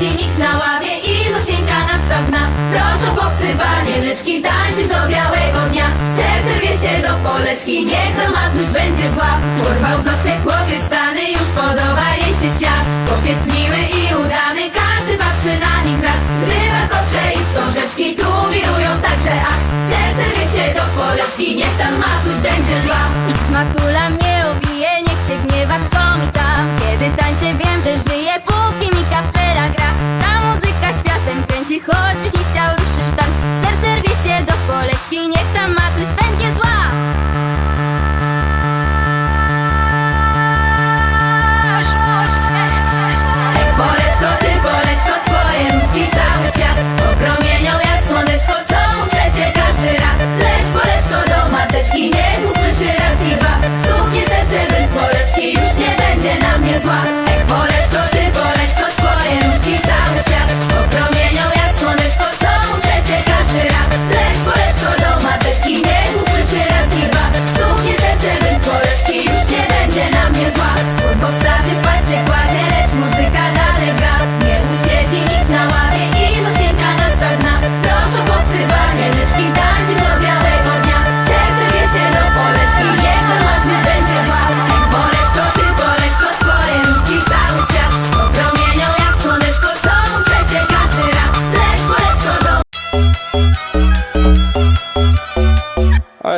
na ławie i Zosieńka nadstawna. Proszę chłopcy, panieneczki, tańczyć do białego dnia. Serce rwie się do poleczki, niech Don Matuś będzie zła. Porwał Zosię chłopiec stany, już podoba jej się świat. Chłopiec miły i udany, każdy patrzy na nim brat. Gdy warkocze i wstążeczki tu wirują także ach Serce rwie się do poleczki, niech tam Matuś będzie zła. Matula mnie obije, niech się gniewa, co mi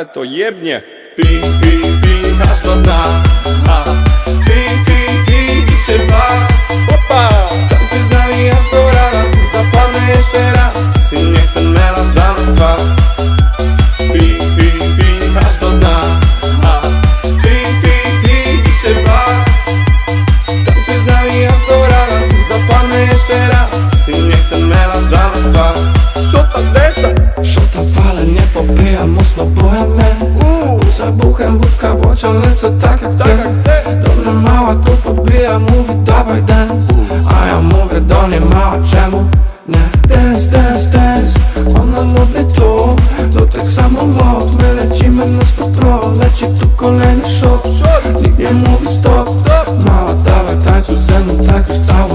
to jebnie Ty, ty, ty, krasnodna ha. Ty, ty, ty, ty się ma Opa! Tam się zawijasz do rana Zapadnę jeszcze raz I niech ten melas da nas dwa Ty, ty, ty, krasnodna ha. Ty, ty, ty, ty się ma Tam się zawijasz do rana Zapadnę jeszcze raz I niech ten melas da nas dwa Szota desa Szota fale nie popija mocno buchem wódka, bocian lecę tak jak chcę Dobra mała tu podbija, mówi dawaj dance. A ja mówię do niej mała czemu nie? Dance, dance, dance. Ona lubi tu Do tych samolot My lecimy na 100 Leci tu kolejny shot. Nikt nie mówi stop. Mała dawaj tańcuj ze mną tak już całą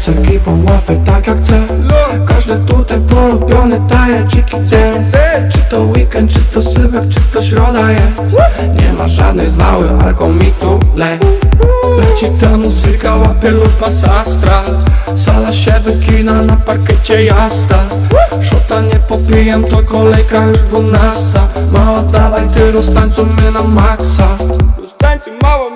lecę ekipą łapę tak jak chcę. Każdy tutaj polubiony daje dziki dance. Czy to weekend, czy to sylwek, czy to środa jest. Nie ma żadnej zwały, alkohol mi tu le. Leci ta muzyka, łapie lupa sastra Sala się wykina na parkiecie jazda. Szota nie popijam, to kolejka już dwunasta. Mała dawaj ty roztańcujmy na maksa. Tańczy mało